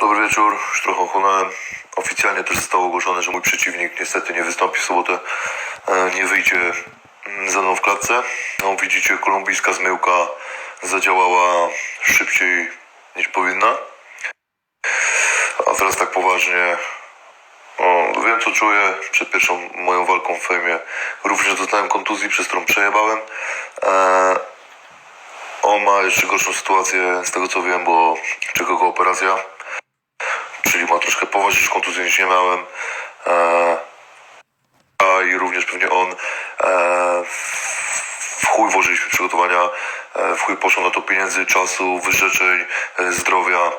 Dobry wieczór, trochę ochłonąłem. Oficjalnie też zostało ogłoszone, że mój przeciwnik niestety nie wystąpi w sobotę, e, nie wyjdzie mm, ze mną w klatce. No, widzicie, kolumbijska zmyłka zadziałała szybciej niż powinna. A teraz tak poważnie, o, wiem co czuję przed pierwszą moją walką w fejmie. Również dostałem kontuzji, przez którą przejebałem. E, on ma jeszcze gorszą sytuację z tego co wiem, bo czeka go operacja. Czyli ma troszkę poważniejszą kontuzję niż nie miałem. E, a i również pewnie on. E, w chuj włożyliśmy przygotowania. E, w chuj poszło na to pieniędzy, czasu, wyrzeczeń, zdrowia.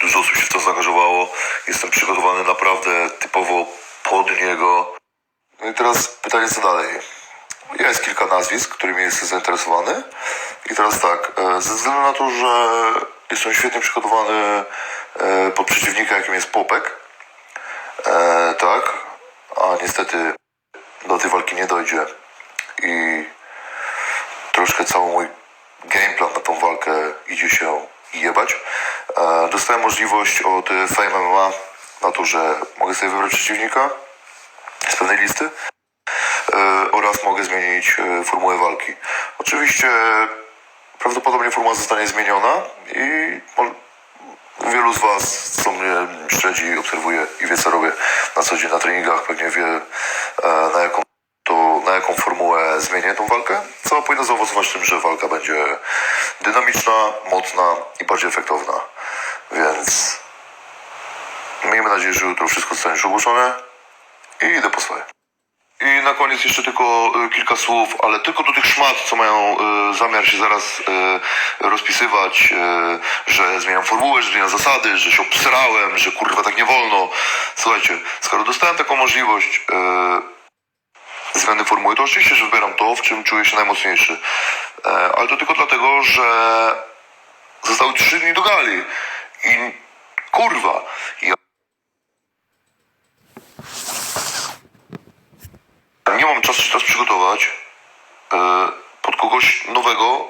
Dużo osób się w to zaangażowało. Jestem przygotowany naprawdę typowo pod niego. No i teraz pytanie co dalej. Jest kilka nazwisk, którymi jestem zainteresowany. I teraz tak, ze względu na to, że jestem świetnie przygotowany przeciwnika, jakim jest Popek, e, tak, a niestety do tej walki nie dojdzie i troszkę cały mój gameplan na tą walkę idzie się jebać. E, dostałem możliwość od Fame MMA na to, że mogę sobie wybrać przeciwnika z pewnej listy e, oraz mogę zmienić e, formułę walki. Oczywiście prawdopodobnie formuła zostanie zmieniona i wielu z Was, co mnie śledzi, obserwuje i wie co robię na co dzień na treningach, pewnie wie e, na jaką to na jaką formułę zmienię tą walkę, co powinno zaowocować tym, że walka będzie dynamiczna, mocna i bardziej efektowna. Więc miejmy nadzieję, że jutro wszystko zostanie już ogłoszone i idę po swoje. I na koniec jeszcze tylko y, kilka słów, ale tylko do tych szmat, co mają y, zamiar się zaraz y, rozpisywać, że zmieniam formułę, że zmieniam zasady, że się obsrałem, że kurwa tak nie wolno. Słuchajcie, skoro dostałem taką możliwość zmiany formuły, to oczywiście, że wybieram to, w czym czuję się najmocniejszy. E, ale to tylko dlatego, że zostały trzy dni do gali. I kurwa, ja nie mam e, pod kogoś nowego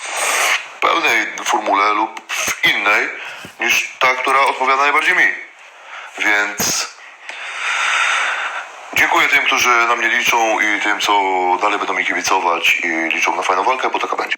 w pełnej formule lub w innej niż ta, która odpowiada najbardziej mi. Więc dziękuję tym, którzy na mnie liczą i tym, co dalej będą mi kibicować i liczą na fajną walkę, bo taka będzie.